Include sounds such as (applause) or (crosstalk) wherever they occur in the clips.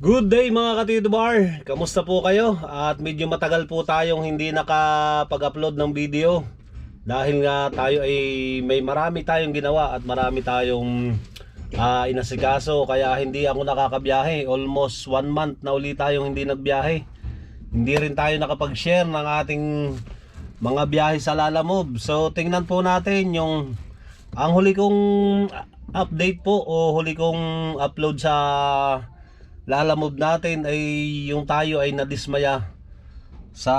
Good day mga Katito Bar! Kamusta po kayo? At medyo matagal po tayong hindi nakapag-upload ng video. Dahil nga tayo ay may marami tayong ginawa at marami tayong ah, inasikaso. Kaya hindi ako nakakabiyahe Almost one month na uli tayong hindi nagbiyahe. Hindi rin tayo nakapag-share ng ating mga biyahe sa Lalamove So tingnan po natin yung ang huli kong update po o huli kong upload sa Lalamove natin ay yung tayo ay nadismaya sa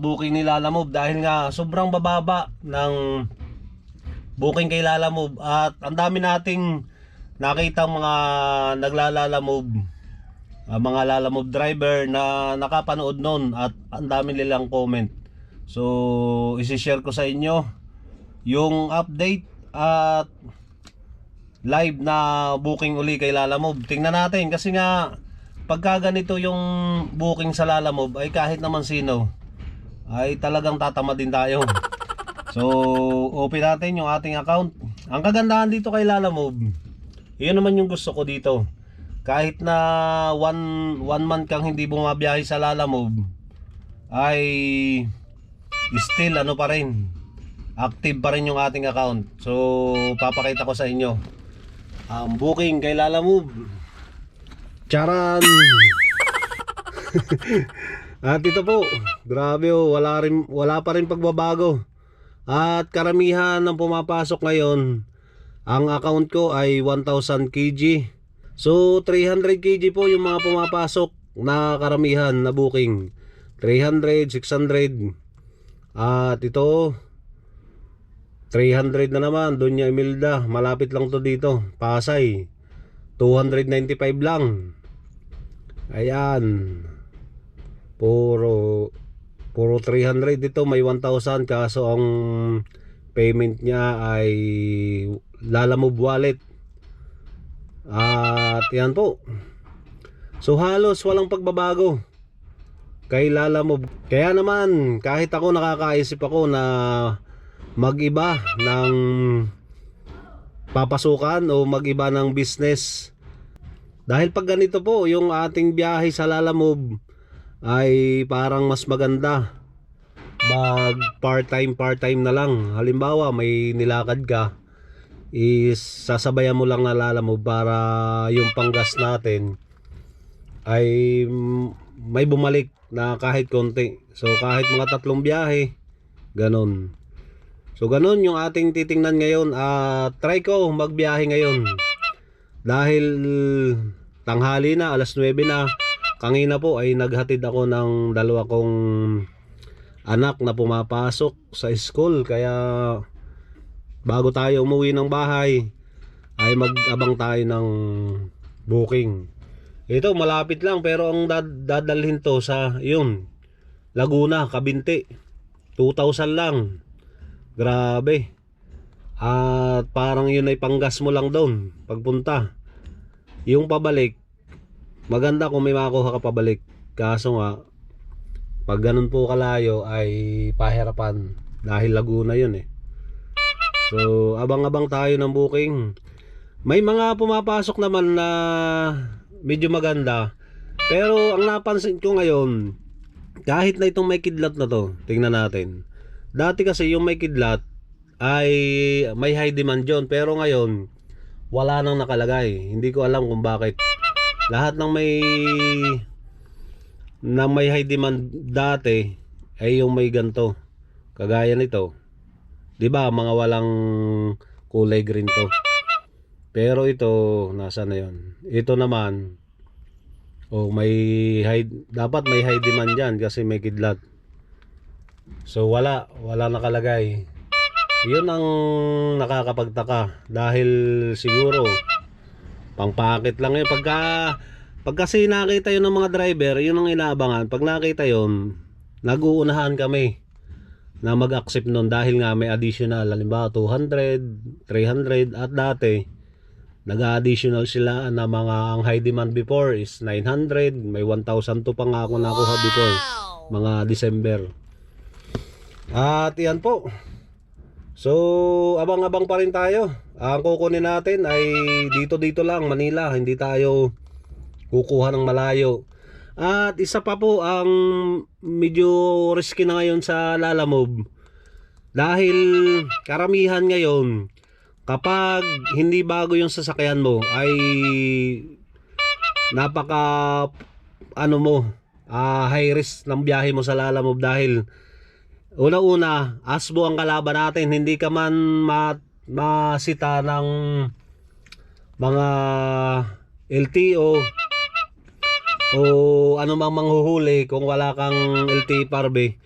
booking ni Lalamove dahil nga sobrang bababa ng booking kay Lalamove at ang dami nating nakita mga naglalalamove ah, mga Lalamove driver na nakapanood nun at ang dami nilang comment so isi-share ko sa inyo yung update at live na booking uli kay Lalamove. Tingnan natin kasi nga pagka ganito yung booking sa Lalamove ay kahit naman sino ay talagang tatama din tayo. (laughs) So, open natin yung ating account. Ang kagandahan dito kay Lalamove, yun naman yung gusto ko dito. Kahit na one, one month kang hindi bumabiyahe sa Lalamove, ay still ano pa rin, active pa rin yung ating account. So, papakita ko sa inyo ang booking kay Lalamove. Charan! (laughs) At ito po, grabe oh, wala, rin, wala pa rin pagbabago. At karamihan ng pumapasok ngayon, ang account ko ay 1000 kg. So 300 kg po yung mga pumapasok na karamihan na booking. 300, 600. At ito, 300 na naman, Doña Imelda. Malapit lang to dito. Pasay. 295 lang. Ayan. Puro puro 300 dito may 1,000 kaso ang payment niya ay Lalamove wallet. At yan po. So halos walang pagbabago kay Lalamove. Kaya naman kahit ako nakakaisip ako na mag-iba ng papasukan o mag-iba ng business. Dahil pag ganito po, yung ating biyahe sa Lalamove ay parang mas maganda. Mag part-time part-time na lang. Halimbawa, may nilakad ka is sasabayan mo lang na Lalamove para yung panggas natin ay may bumalik na kahit konti. So kahit mga tatlong biyahe, ganon. So ganun yung ating titingnan ngayon. at try ko magbiyahe ngayon. Dahil tanghali na, alas 9 na. Kanina po ay naghatid ako ng dalawa kong anak na pumapasok sa school. Kaya bago tayo umuwi ng bahay ay mag-abang tayo ng booking. Ito malapit lang pero ang dad- dadalhin to sa yun Laguna, Kabinte. 2,000 lang. Grabe. At parang yun ay panggas mo lang doon pagpunta. Yung pabalik, maganda kung may makuha ka pabalik. Kaso nga, pag ganun po kalayo ay pahirapan dahil Laguna yun eh. So, abang-abang tayo ng booking. May mga pumapasok naman na medyo maganda. Pero ang napansin ko ngayon, kahit na itong may kidlat na to, tingnan natin. Dati kasi yung may kidlat ay may high demand yun. Pero ngayon, wala nang nakalagay. Hindi ko alam kung bakit. Lahat ng may na may high demand dati ay yung may ganto. Kagaya nito. 'Di ba? Mga walang kulay green to. Pero ito, nasa na 'yon? Ito naman Oh, may high dapat may high demand diyan kasi may kidlat. So wala, wala nakalagay. 'Yun ang nakakapagtaka. Dahil siguro pangpakit lang 'yun. Pagka pag kasi nakita 'yun ng mga driver, 'yun ang inaabangan. Pag nakita 'yun, nag-uunahan kami na mag-accept nun. Dahil nga may additional halimbawa 200, 300 at dati nag-additional sila na mga ang high demand before is 900 may 1,000 to pa nga ako nakuha before. Mga December at yan po so abang-abang pa rin tayo ang kukunin natin ay dito dito lang Manila hindi tayo kukuha ng malayo. At isa pa po ang medyo risky na ngayon sa Lalamove. Dahil karamihan ngayon kapag hindi bago yung sasakyan mo ay napaka ano mo ah, high risk ng biyahe mo sa Lalamove dahil una-una asbo ang kalaban natin. Hindi ka man ma masita ng mga LTO o ano mang manghuhuli kung wala kang LTE parbe.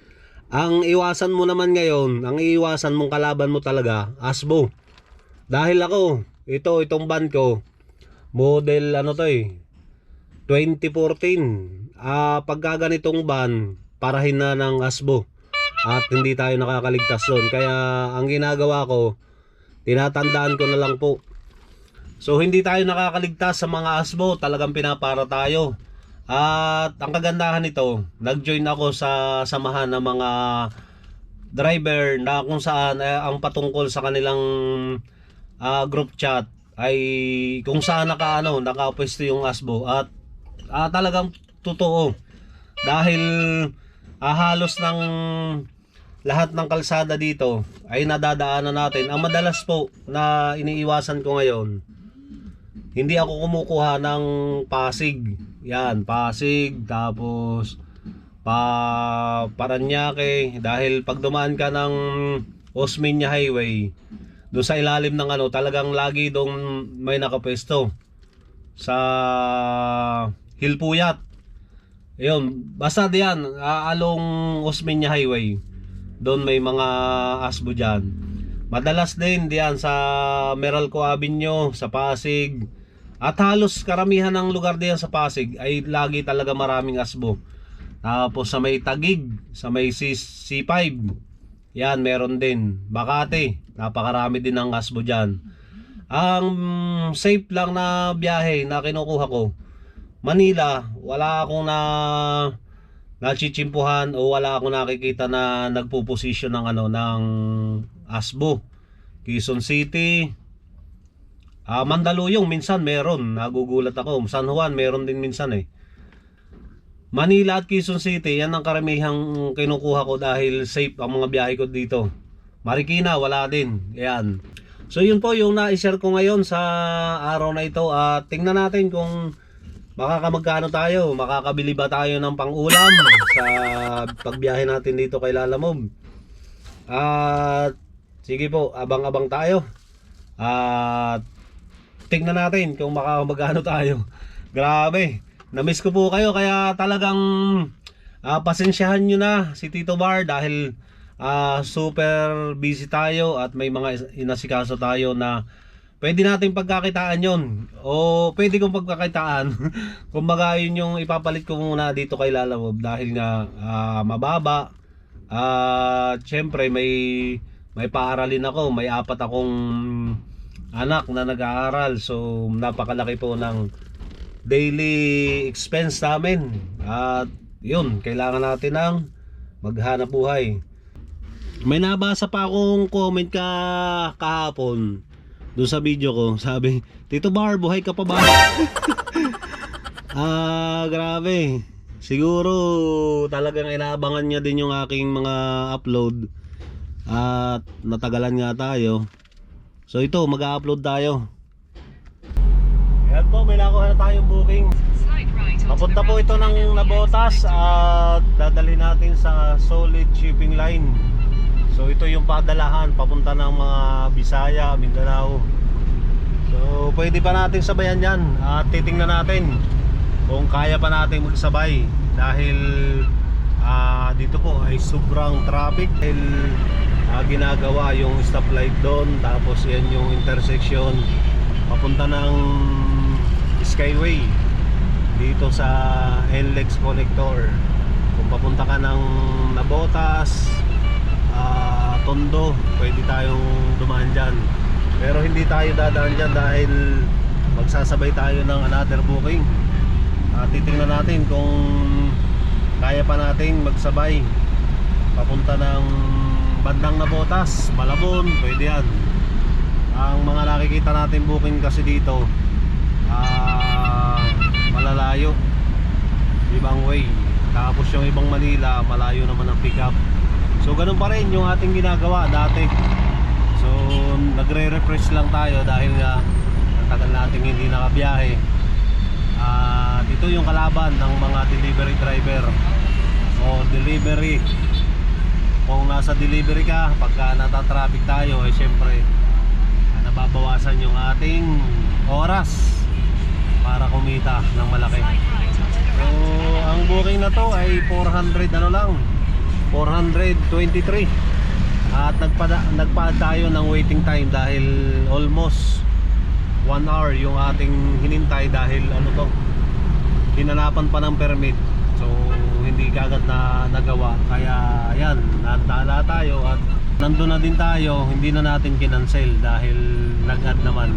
Ang iwasan mo naman ngayon ang iwasan mong kalaban mo talaga asbo. Dahil ako ito itong van ko model ano to eh 2014 ah pagka ganitong van parahin na ng asbo at hindi tayo nakakaligtas doon. Kaya ang ginagawa ko tinatandaan ko na lang po. So hindi tayo nakakaligtas sa mga asbo. Talagang pinapara tayo. At ang kagandahan nito nag-join ako sa samahan ng mga driver na kung saan eh, ang patungkol sa kanilang ah, group chat ay kung saan naka ano nakapwesto yung asbo. At ah, talagang totoo. Dahil ah, halos ng lahat ng kalsada dito ay nadadaanan natin. Ang madalas po na iniiwasan ko ngayon hindi ako kumukuha ng Pasig. Yan Pasig tapos pa Paranaque dahil pag dumaan ka ng Osmeña Highway doon sa ilalim ng ano talagang lagi doon may nakapwesto sa Hilpuyat Ayun, basta diyan, along Osmeña Highway. Doon may mga asbo diyan. Madalas din diyan sa Meralco Avenue, sa Pasig. At halos karamihan ng lugar diyan sa Pasig ay lagi talaga maraming asbo. Tapos sa may Tagig, sa may C- C5. Yan, meron din. Makati, napakarami din ng asbo diyan. Ang safe lang na biyahe na kinukuha ko, Manila, wala akong na nachichimpuhan o wala akong nakikita na nagpo-position ng ano ng Asbo. Quezon City, ah Mandaluyong minsan meron, nagugulat ako. San Juan meron din minsan eh. Manila at Quezon City, yan ang karamihang kinukuha ko dahil safe ang mga biyahe ko dito. Marikina, wala din. Ayan. So yun po yung na-share ko ngayon sa araw na ito at tingnan natin kung Makakamagkano tayo? Makakabili ba tayo ng pangulam sa pagbiyahe natin dito kay Lalamove? At sige po, abang-abang tayo. At tingnan natin kung makakamagkano tayo. (laughs) Grabe, namiss ko po kayo kaya talagang ah, pasensyahan nyo na si Tito Bar dahil ah, super busy tayo at may mga inasikaso tayo na pwede natin pagkakitaan yon o pwede kong pagkakitaan. (laughs) Kumbaga yun yung ipapalit ko muna dito kay Lalamob dahil nga ah, mababa. At syempre may may paaralin ako. May apat akong anak na nag-aaral. So napakalaki po ng daily expense namin. At yun kailangan natin ng maghanap buhay. May nabasa pa akong comment ka kahapon doon sa video ko, sabi, Tito Bar, buhay ka pa ba? (laughs) ah, grabe. Siguro talagang inaabangan niya din yung aking mga upload. At natagalan nga tayo. So ito, mag-upload tayo. Yan po, may nakuha na tayong booking. Papunta po ito ng Nabotas at dadali natin sa Solid Shipping Line. So ito yung padalahan papunta ng mga Bisaya, Mindanao. So pwede pa natin sabayan yan at titingnan natin kung kaya pa natin magsabay dahil ah, dito po ay sobrang traffic dahil ah, ginagawa yung stoplight doon tapos yan yung intersection papunta ng Skyway dito sa NLEX connector kung papunta ka ng Nabotas ah, Tondo pwede tayong dumaan dyan pero hindi tayo dadaan dyan dahil magsasabay tayo ng another booking at titingnan natin kung kaya pa nating magsabay papunta ng bandang Nabotas, Malabon, pwede yan ang mga nakikita natin booking kasi dito ah malalayo. Ibang way. Tapos yung ibang Manila, malayo naman ang pick up. So ganun pa rin yung ating ginagawa dati. So nagre-refresh lang tayo dahil nga tagal nating hindi nakabiyahe. At ito yung kalaban ng mga delivery driver o delivery. Kung nasa delivery ka, pagka natatraffic tayo, eh syempre nababawasan yung ating oras para kumita ng malaki. So, ang booking na to ay 400 ano lang, 423. At nagpada, nagpa tayo ng waiting time dahil almost 1 hour yung ating hinintay dahil ano to, hinanapan pa ng permit. So, hindi kagad na nagawa. Kaya, ayan, natala tayo at nandun na din tayo, hindi na natin kinancel dahil nag-add naman.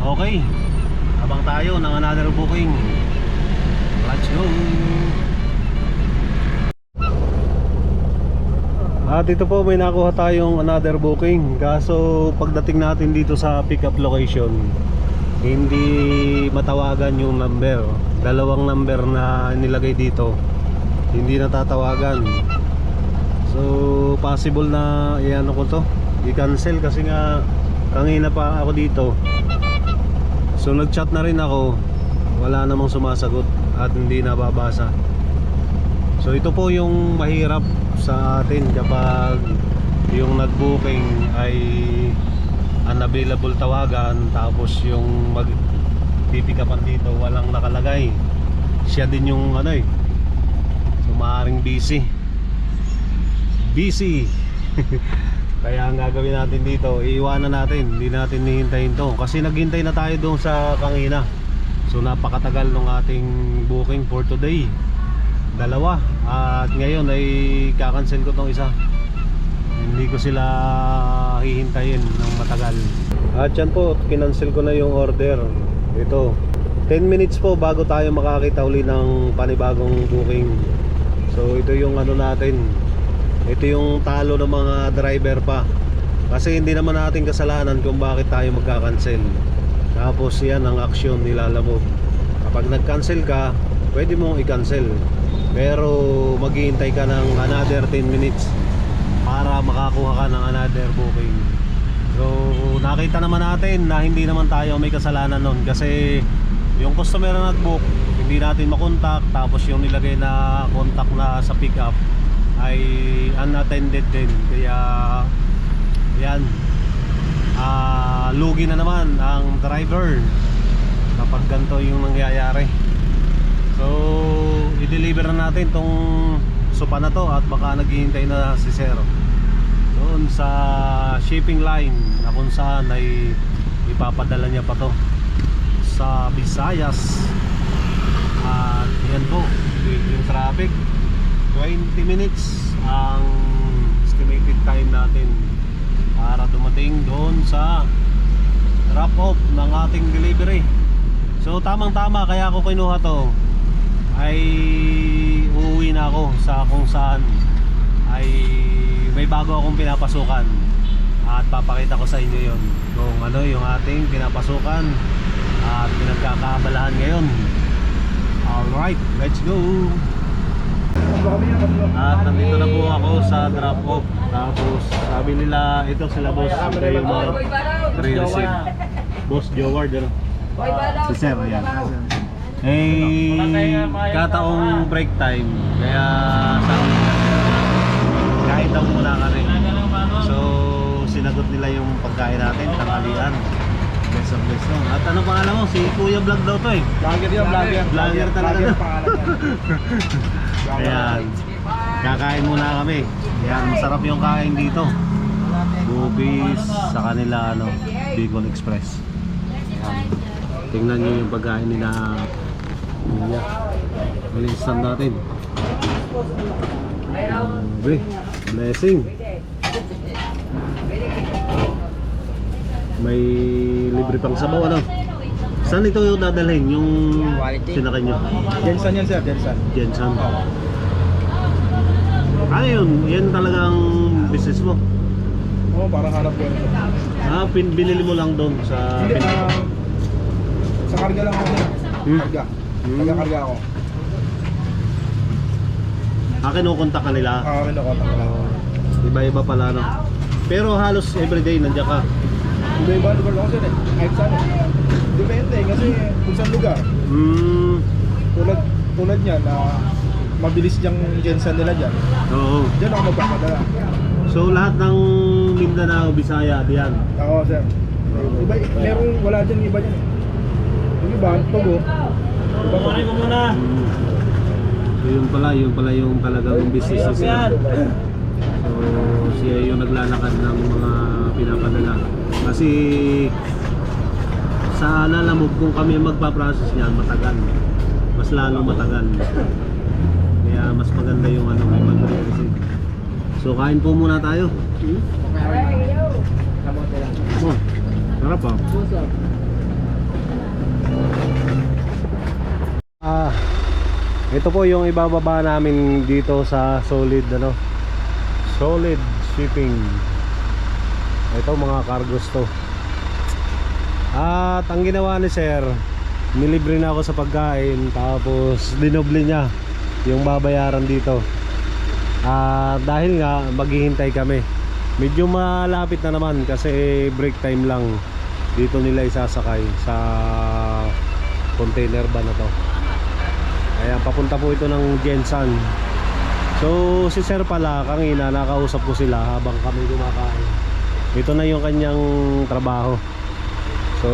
Okay, abang tayo ng another booking. Let's go! At ito po may nakuha tayong another booking. Kaso pagdating natin dito sa pickup location Hindi matawagan yung number. Dalawang number na nilagay dito Hindi natatawagan. So possible na iano ko to I-cancel kasi nga Kanina pa ako dito. So nag-chat na rin ako. Wala namang sumasagot At hindi nababasa. So ito po yung mahirap sa atin kapag yung nag-booking ay unavailable tawagan tapos yung mag pipikapan dito walang nakalagay. Siya din yung ano eh. So maaaring busy. Busy. (laughs) Kaya ang gagawin natin dito iiwanan natin. Hindi natin hihintayin to. Kasi naghintay na tayo doon sa Kangina. So napakatagal ng ating booking for today dalawa. At ngayon ay kakancel ko tong isa. Hindi ko sila hihintayin ng matagal. At yan po kinancel ko na yung order. Ito 10 minutes po bago tayo makakita uli ng panibagong booking. So ito yung ano natin. Ito yung talo ng mga driver pa. Kasi hindi naman natin kasalanan kung bakit tayo magka-cancel tapos yan ang action nilalabog kapag nag-cancel ka pwede mong i-cancel pero maghihintay ka ng another 10 minutes para makakuha ka ng another booking. So nakita naman natin na hindi naman tayo may kasalanan nun kasi yung customer na nag-book hindi natin makontak tapos yung nilagay na contact na sa pickup ay unattended din. Kaya yan. Ah lugi na naman ang driver kapag ganito yung nangyayari So, i-deliver na natin tong sopa na to at baka naghihintay na si Sir. Doon sa shipping line na kung saan ay ipapadala niya pa to sa Visayas. At yan po, yung traffic 20 minutes ang estimated time natin para dumating doon sa drop off ng ating delivery. So tamang tama kaya ako kinuha to ay uuwi na ako sa kung saan ay may bago akong pinapasukan at papakita ko sa inyo yon kung ano yung ating pinapasukan at pinagkakaabalahan ngayon alright let's go at nandito na po ako sa drop off tapos sabi nila ito sila boss ito yung mga re-receive boss Joward ano si sir yan eh, kataong break time. Kaya nila, kain daw muna kami. So, sinagot nila yung pagkain natin, tanghalian. Best of best lang. At ano pangalan mo? Si Kuya Vlog daw to eh. Vlogger yun, vlogger. Vlogger talaga. Vlogger pangalan. (laughs) Ayan. Kakain muna kami. Ayan, masarap yung kain dito. Bubis sa kanila ano, Bicol Express. Ayan. Tingnan nyo yung pagkain nila. Bilisan natin. Grabe. Blessing. May libre pang sabaw ano? Saan ito yung dadalhin? Yung sinakay nyo? Jensen yan sir, Jensen. Jensen. Ano yun? Yan talagang business mo? Oo, parang hanap ko yun. Ah, pin binili mo lang doon sa... Hindi, ah, sa karga lang ako. Hmm. Karga. Hmm. Nagkakarga ako. Ah, kinukontak ka nila. Ah, kinukontak ko lang. Iba-iba pala, no? Pero halos everyday nandiyan ka. Iba-iba lugar ako sir eh. Kahit saan eh. Depende kasi kung saan lugar. Hmm. Tulad, tulad niyan na mabilis niyang gensan nila dyan. Oo. Diyan ako magpapadala. So lahat ng Mindanao, Bisaya, diyan. Oo sir. Iba, merong wala dyan iba dyan eh. Yung iba, Togo. Iba pa rin. Hmm. So yun pala, yun pala yung talagang business ni Sir. So siya yung naglalakad ng mga pinapadala. Kasi sa lalamog kung kami magpa-process niyan, matagal. Mas lalong matagal. Kaya mas maganda yung ano, may mag-receive. So kain po muna tayo. Oh, sarap ah. Ah, ito po yung ibababa namin dito sa solid ano. Solid shipping. Ito mga cargos to. At ang ginawa ni sir, nilibre na ako sa pagkain tapos dinoble niya yung babayaran dito. Ah, dahil nga maghihintay kami. Medyo malapit na naman kasi break time lang. Dito nila isasakay sa container ba na to. Papunta po ito ng Jensan. So, si Sir pala, kanina nakausap ko sila habang kami kumakain. Ito na yung kanyang trabaho. So,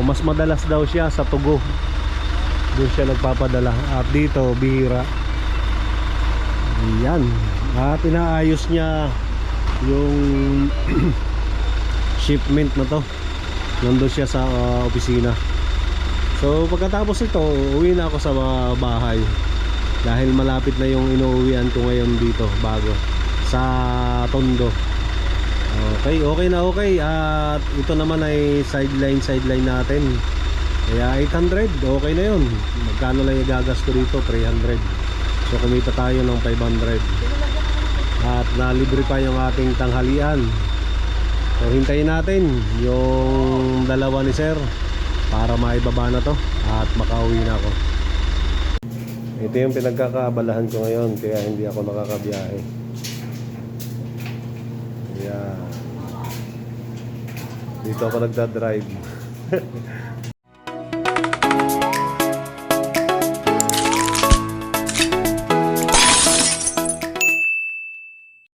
mas madalas daw siya sa Tugo. Doon siya nagpapadala. At dito, bihira. Ayan. At inaayos niya yung (clears throat) shipment na to. Nandun siya sa uh, opisina. So pagkatapos ito, uwi na ako sa bahay. Dahil malapit na yung inuuwian ko ngayon dito bago sa Tondo. Okay, okay na okay. At ito naman ay sideline sideline natin. Kaya 800, okay na yun. Magkano lang igagas ko dito? 300. So kumita tayo ng 500. At nalibre pa yung ating tanghalian. So hintayin natin yung dalawa ni Sir para maibaba na to at makauwi na ako. Ito yung pinagkakaabalahan ko ngayon kaya hindi ako nakakabiyahe. Kaya dito ako nagdadrive. (laughs)